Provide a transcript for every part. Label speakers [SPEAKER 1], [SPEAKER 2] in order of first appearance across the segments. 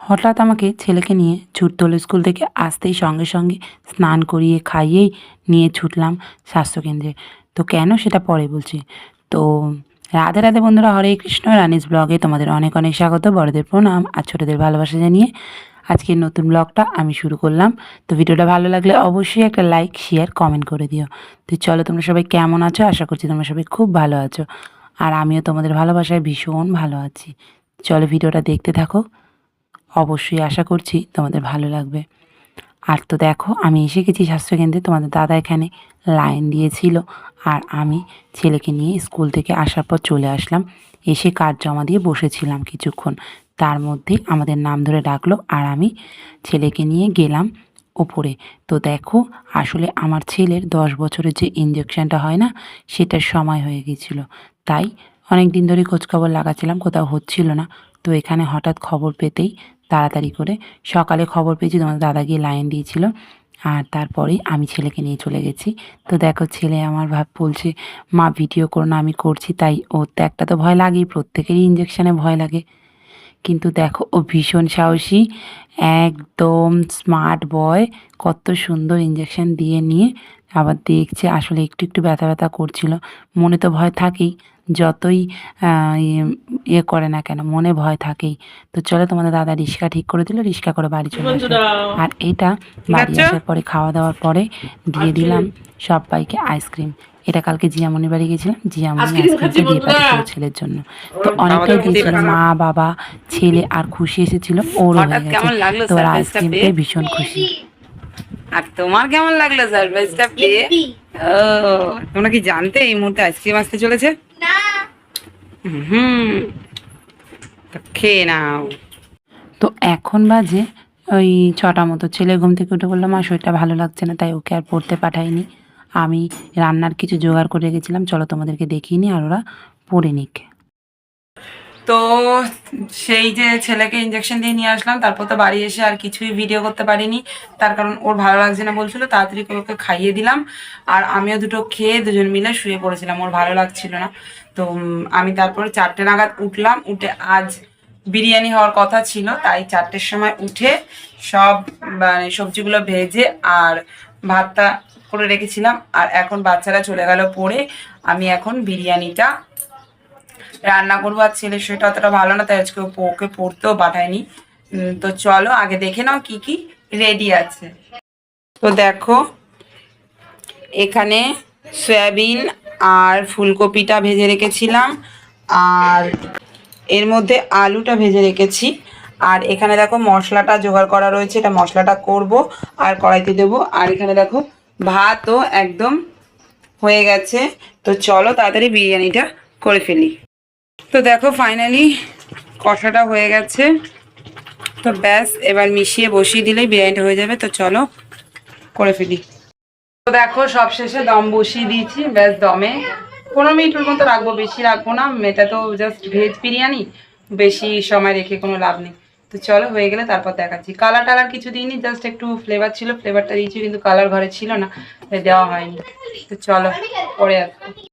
[SPEAKER 1] হঠাৎ আমাকে ছেলেকে নিয়ে ছুটতে হলো স্কুল থেকে আসতেই সঙ্গে সঙ্গে স্নান করিয়ে খাইয়েই নিয়ে ছুটলাম স্বাস্থ্যকেন্দ্রে। তো কেন সেটা পরে বলছি? তো রাধে রাধে বন্ধুরা, হরে কৃষ্ণ, রানিস ব্লগে তোমাদের অনেক অনেক স্বাগত। বড়দের প্রণাম আর ছোটোদের ভালোবাসা জানিয়ে আজকের নতুন ব্লগটা আমি শুরু করলাম। তো ভিডিওটা ভালো লাগলে অবশ্যই একটা লাইক, শেয়ার, কমেন্ট করে দিও। তো চলো তোমরা সবাই কেমন আছো? আশা করছি তোমরা সবাই খুব ভালো আছো। আর আমিও তোমাদের ভালোবাসায় ভীষণ ভালো আছি। চলো ভিডিওটা দেখতে থাকো। অবশ্যই আশা করছি তোমাদের ভালো লাগবে। আর তো দেখো, আমি এসে গেছি স্বাস্থ্যকেন্দ্রে, তোমাদের দাদা এখানে লাইন দিয়েছিল আর আমি ছেলেকে নিয়ে স্কুল থেকে আসার পর চলে আসলাম। এসে কার্ড জমা দিয়ে বসেছিলাম কিছুক্ষণ। তার মধ্যে আমাদের নাম ধরে ডাকলো আর আমি ছেলেকে নিয়ে গেলাম ওপরে। তো দেখো, আসলে আমার ছেলের দশ বছরের যে ইঞ্জেকশনটা হয় না, সেটার সময় হয়ে গেছিল। তাই অনেক দিন ধরে খোঁজখবর লাগাচ্ছিলাম, কোথাও হচ্ছিল না। তো এখানে হঠাৎ খবর পেতেই তাড়াতাড়ি করে। সকালে খবর পেয়েছি তোমার দাদা গিয়ে লাইন দিয়েছিল। আর তারপরেই আমি ছেলেকে নিয়ে চলে গেছি। তো দেখো, ছেলে আমার ভাব বলছে, মা ভিডিও করো না, আমি করছি। তাই ওর তো একটা তো ভয় লাগেই, প্রত্যেকেরই ইঞ্জেকশানে ভয় লাগে। কিন্তু দেখো, ও ভীষণ সাহসী, একদম স্মার্ট বয় কত সুন্দর ইঞ্জেকশন দিয়ে নিয়ে আবার দেখছে আসলে একটু একটু ব্যথা ব্যথা করছিল। মনে তো ভয় থাকেই যতই ইয়ে- ইয়ে করে না কেন মনে ভয় থাকেই। তো চলো তোমাদের দাদা রিক্সা ঠিক করে দিল রিক্সা করে বাড়ি চলে আসলো। আর এটা বাড়ি আসার পরে খাওয়া দাওয়ার পরে দিয়ে দিলাম সবাইকে আইসক্রিম। এটা কালকে জিয়ামনির বাড়ি গেছিলাম জিয়ামনি
[SPEAKER 2] আইসক্রিম
[SPEAKER 1] আইসক্রিমটা দিয়ে পাঠিয়েছিল ছেলের জন্য। তো
[SPEAKER 2] খাওয়া
[SPEAKER 1] অনেকটাই দিয়েছিল মা বাবা ছেলে আর খুশি এসেছিল ওর হয়ে গেছে। তো ওর আইসক্রিমটাই
[SPEAKER 2] পেয়ে?
[SPEAKER 1] ভীষণ খুশি।
[SPEAKER 2] আর তোমার কেমন লাগল সারপ্রাইজটা পেয়ে? ও তোমরা কি জানতে এই মুহূর্তে আইসক্রিম আসতে চলেছে? হুম তো খেয়ে নাও।
[SPEAKER 1] তো এখন বাজে ওই ছটা মতো। ছেলে ঘুম থেকে উঠে বললাম মা শরীরটা ভালো লাগছে না তাই ওকে আর পড়তে পাঠাইনি। আমি রান্নার কিছু জোগাড় করে রেখেছিলাম চলো তোমাদেরকে দেখিয়ে নি আর ওরা পড়ে নিক।
[SPEAKER 2] তো সেই যে ছেলেকে ইঞ্জেকশন দিয়ে নিয়ে আসলাম, তারপর তো বাড়ি এসে আর কিছুই ভিডিও করতে পারিনি। তার কারণ ওর ভালো লাগছে না বলছিল, তাড়াতাড়ি ওকে খাইয়ে দিলাম। আর আমিও দুটো খেয়ে দুজন মিলে শুয়ে পড়েছিলাম, ওর ভালো লাগছিল না। তো আমি তারপরে চারটে নাগাদ উঠলাম, উঠে আজ বিরিয়ানি হওয়ার কথা ছিল, তাই চারটের সময় উঠে সব মানে সবজিগুলো ভেজে আর ভাতটা করে রেখেছিলাম। আর এখন বাচ্চারা চলে গেল পড়ে, আমি এখন বিরিয়ানিটা রান্না করব আর ছেলের শরীরটা অতটা ভালো না, তাই আজকে ওকে পড়তেও পাঠায়নি। তো চলো, আগে দেখে নাও কি কি রেডি আছে। তো দেখো, এখানে সয়াবিন আর ফুলকপিটা ভেজে রেখেছিলাম, আর এর মধ্যে আলুটা ভেজে রেখেছি। আর এখানে দেখো মশলাটা জোগাড় করা রয়েছে, এটা মশলাটা করব আর কড়াইতে দেবো। আর এখানে দেখো ভাতও একদম হয়ে গেছে। তো চলো তাড়াতাড়ি বিরিয়ানিটা করে ফেলি। তো দেখো ফাইনালি কষাটা হয়ে গেছে। তো ব্যাস, এবার মিশিয়ে বসিয়ে দিলেই বিরিয়ানিটা হয়ে যাবে। তো চলো, করে ফেলি। তো দেখো, সব শেষে দম বসিয়ে দিয়েছি। ব্যাস, দমে। পনেরো মিনিটের মতো রাখব, বেশি রাখব না। এটা তো জাস্ট ভেজ বিরিয়ানি। বেশি সময় রেখে কোনো লাভ নেই। তো চলো, হয়ে গেলে তারপর দেখাচ্ছি। কালার টালার কিছু দিইনি জাস্ট একটু ফ্লেভার ছিল। ফ্লেভারটা দিয়েছি, কিন্তু কালার ঘরে ছিল না দেওয়া হয়নি। তো চলো, পরে আসব।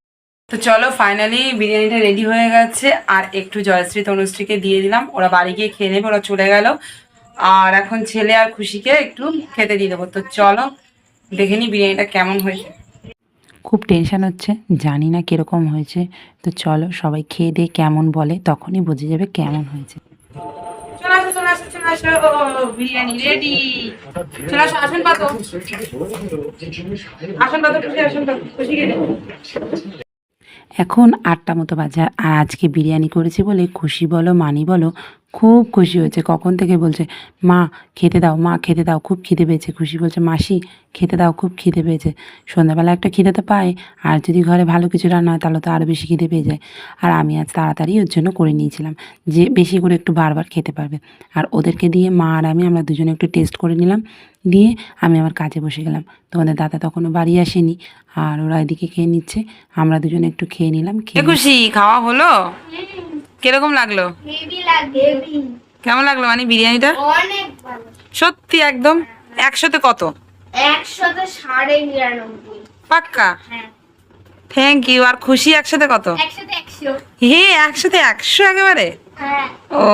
[SPEAKER 2] তো চলো ফাইনালি বিরিয়ানিটা রেডি হয়ে গেছে আর একটু জয়শ্রী তনুশ্রীকে দিয়ে দিলাম। ওরা বাড়ি গিয়ে খেয়ে নেবে ওরা চলে গেল। আর এখন ছেলে আর খুশিকে একটু খেতে দিয়ে দেবো। তো চলো দেখে নি বিরিয়ানিটা কেমন হয়েছে।
[SPEAKER 1] খুব টেনশন হচ্ছে জানি না কীরকম হয়েছে। তো চলো সবাই খেয়ে দিয়ে কেমন বলে তখনই বুঝে যাবে কেমন হয়েছে।
[SPEAKER 2] বিরিয়ানি রেডি চলে আসো আসন পাতো। আসন পাতো খুশি আসন পাতো খুশি
[SPEAKER 1] এখন আটটা মতো বাজার আর আজকে বিরিয়ানি করেছি বলে খুশি বলো মানি বলো খুব খুশি হয়েছে। কখন থেকে বলছে মা খেতে দাও মা খেতে দাও। খুব খিদে পেয়েছে। খুশি বলছে মাসি খেতে দাও খুব খিদে পেয়েছে। সন্ধ্যাবেলা একটা খিদে তো পায়। আর যদি ঘরে ভালো কিছু রান্না হয় তাহলে তো আরও বেশি খিদে পেয়ে যায়। আর আমি আজ তাড়াতাড়ি ওর জন্য করে নিয়েছিলাম যে বেশি করে একটু বারবার খেতে পারবে। আর ওদেরকে দিয়ে মা আর আমি আমরা দুজনে একটু টেস্ট করে নিলাম। দিয়ে আমি আমার কাজে বসে গেলাম। তোমাদের দাদা তখনও বাড়ি আসেনি। আর ওরা এদিকে খেয়ে নিচ্ছে। আমরা দুজনে একটু খেয়ে নিলাম খেয়ে
[SPEAKER 2] খুশি খাওয়া হলো? কীরকম লাগল? কেমন লাগল মানে বিরিয়ানিটা? সত্যি একদম? একশোতে কত?
[SPEAKER 3] একশোতে সাড়ে নিরানব্বই।
[SPEAKER 2] পাক্কা? থ্যাংক ইউ আর খুশি একসাথে কত? হে একসাথে একশো একেবারে?
[SPEAKER 3] হ্যাঁ।
[SPEAKER 2] ও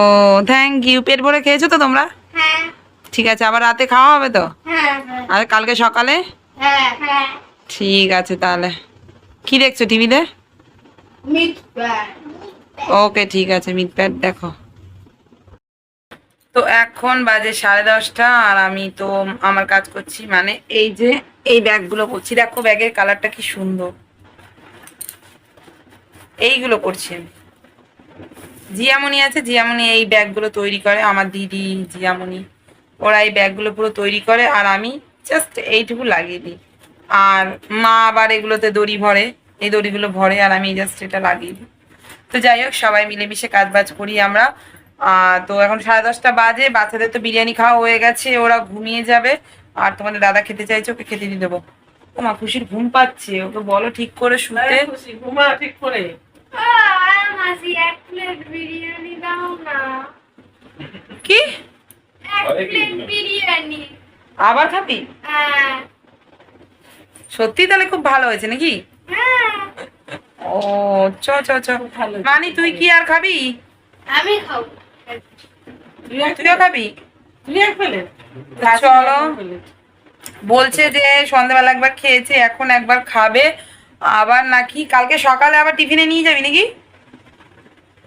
[SPEAKER 2] থ্যাংক ইউ পেট ভরে খেয়েছো তো তোমরা?
[SPEAKER 3] হ্যাঁ।
[SPEAKER 2] ঠিক আছে আবার রাতে খাওয়া হবে তো?
[SPEAKER 3] হ্যাঁ
[SPEAKER 2] আর কালকে সকালে? ঠিক আছে তাহলে। কি দেখছ টিভিতে? ওকে, ঠিক আছে, মিট প্যাড দেখো। তো এখন বাজে সাড়ে দশটা, আর আমি তো আমার কাজ করছি মানে এই যে এই ব্যাগগুলো করছি। দেখো ব্যাগের কালারটা কি সুন্দর। এইগুলো করছি আমি। জিয়ামণি আছে, জিয়ামণি এই ব্যাগগুলো তৈরি করে, আমার দিদি জিয়ামণি, ওরা এই ব্যাগগুলো পুরো তৈরি করে, আর আমি জাস্ট এইটুকু লাগিয়ে দিই। আর মা আবার এগুলোতে দড়ি ভরে, এই দড়িগুলো ভরে, আর আমি জাস্ট এটা লাগিয়ে দিই। তো যাই হোক সবাই মিলেমিশে কাজ বাজ করি আমরা। তো এখন সাড়ে দশটা বাজে বাচ্চাদের তো বিরিয়ানি খাওয়া হয়ে গেছে ওরা ঘুমিয়ে যাবে। আর তোমাদের দাদা খেতে চাইছে ওকে খেতে দিয়ে দেবো। ও মা খুশির ঘুম পাচ্ছে ওকে বলো ঠিক করে শুতে।
[SPEAKER 4] ঘুমা ঠিক করে।
[SPEAKER 3] মাসি এক প্লেট বিরিয়ানি দাও না
[SPEAKER 2] কি?
[SPEAKER 3] এক প্লেট বিরিয়ানি।
[SPEAKER 2] আবার খাবি?
[SPEAKER 3] হ্যাঁ।
[SPEAKER 2] সত্যি তাহলে খুব ভালো হয়েছে নাকি? ও চ চ চ। মানি তুই কি আর খাবি?
[SPEAKER 3] আমি খাব।
[SPEAKER 2] তুইও খাবি? চলো। বলছে যে সন্ধ্যাবেলা একবার খেয়েছে এখন একবার খাবে। আবার নাকি কালকে সকালে আবার টিফিনে নিয়ে যাবি নাকি?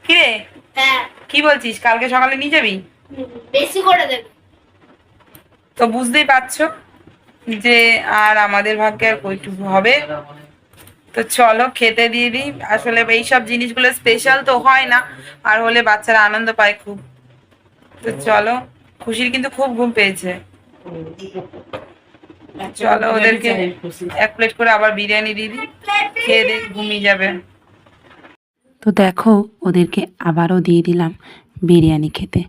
[SPEAKER 2] কি রে?
[SPEAKER 3] হ্যাঁ।
[SPEAKER 2] কি বলছিস? কালকে সকালে নিয়ে যাবি?
[SPEAKER 3] বেশি করে দেবে।
[SPEAKER 2] তো বুঝতেই পারছ যে আর আমাদের ভাগ্যে আর কইটুকু হবে। তো চলো, খেতে দিয়ে দিই। আসলে এইসব জিনিসগুলো স্পেশাল তো হয় না, আর হলে বাচ্চারা আনন্দ পায় খুব। তো চলো, খুশির কিন্তু খুব ঘুম পেয়েছে। চলো ওদেরকে এক প্লেট করে আবার বিরিয়ানি দিয়ে দিই, খেয়ে দিয়ে ঘুমিয়ে যাবে।
[SPEAKER 1] তো দেখো, ওদেরকে আবারও দিয়ে দিলাম বিরিয়ানি খেতে।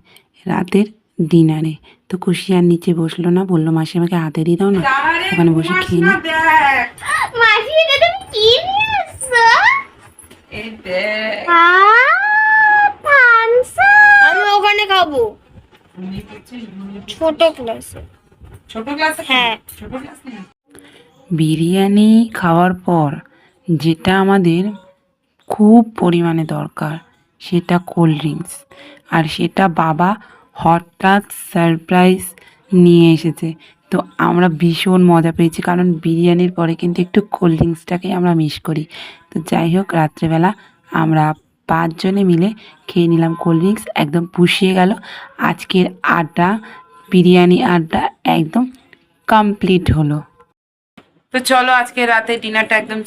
[SPEAKER 1] রাতের ডিনারে। তো খুশি আর নিচে বসল না বলল মাসি আমাকে হাতে দিয়ে দাও না ওখানে বসে খেয়ে নি।
[SPEAKER 3] ওখানে খাব। ছোট ক্লাসে।
[SPEAKER 2] ছোট ক্লাস
[SPEAKER 3] হ্যাঁ।
[SPEAKER 2] ছোট ক্লাস
[SPEAKER 1] বিরিয়ানি খাওয়ার পর যেটা আমাদের খুব পরিমাণে দরকার সেটা কোল্ড ড্রিঙ্কস। আর সেটা বাবা হঠাৎ সারপ্রাইজ নিয়ে এসেছে। তো আমরা ভীষণ মজা পেয়েছি, কারণ বিরিয়ানির পরে কিন্তু একটু কোল্ড ড্রিঙ্কসটাকে আমরা মিস করি। তো যাই হোক, রাত্রেবেলা আমরা পাঁচজনে মিলে খেয়ে নিলাম কোল্ড ড্রিঙ্কস একদম পুষিয়ে গেল। আজকের আড্ডা, বিরিয়ানি আড্ডা একদম কমপ্লিট হলো।
[SPEAKER 2] তো চলো, আজকে রাতে ডিনারটা একদম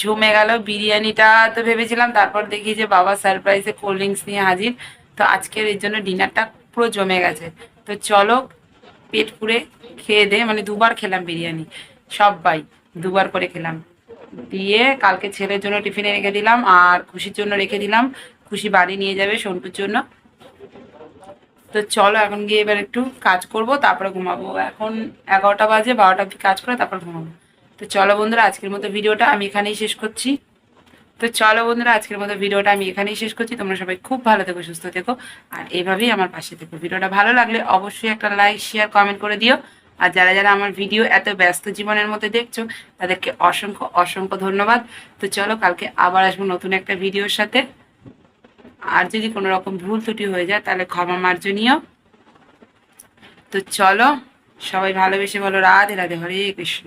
[SPEAKER 2] জমে গেল। বিরিয়ানিটা তো ভেবেছিলাম, তারপর দেখি যে বাবা সারপ্রাইজে কোল্ড ড্রিঙ্কস নিয়ে হাজির। তো আজকের এর জন্য ডিনারটা পুরো জমে গেছে। তো চলো পেট পুরে খেয়ে দে মানে দুবার খেলাম বিরিয়ানি সবাই দুবার করে খেলাম। দিয়ে কালকে ছেলের জন্য টিফিনে রেখে দিলাম আর খুশির জন্য রেখে দিলাম। খুশি বাড়ি নিয়ে যাবে সন্টুর জন্য। তো চলো এখন গিয়ে এবার একটু কাজ করব, তারপরে ঘুমাবো। এখন এগারোটা বাজে, বারোটা অব্দি কাজ করে তারপর ঘুমাবো। তো চলো বন্ধুরা, আজকের মতো ভিডিওটা আমি এখানেই শেষ করছি। তো চলো বন্ধুরা, আজকের মতো ভিডিওটা আমি এখানেই শেষ করছি। তোমরা সবাই খুব ভালো থেকো, সুস্থ থেকো। আর এইভাবেই আমার পাশে থেকো। ভিডিওটা ভালো লাগলে অবশ্যই একটা লাইক শেয়ার কমেন্ট করে দিও। আর যারা যারা আমার ভিডিও এত ব্যস্ত জীবনের মধ্যে দেখছ, তাদেরকে অসংখ্য অসংখ্য ধন্যবাদ। তো চলো, কালকে আবার আসব নতুন একটা ভিডিওর সাথে। আর যদি কোনো রকম ভুল ত্রুটি হয়ে যায়, তাহলে ক্ষমা মার্জনীয়। তো চলো, সবাই ভালোবেসে বলো, রাধে রাধে, হরে কৃষ্ণ।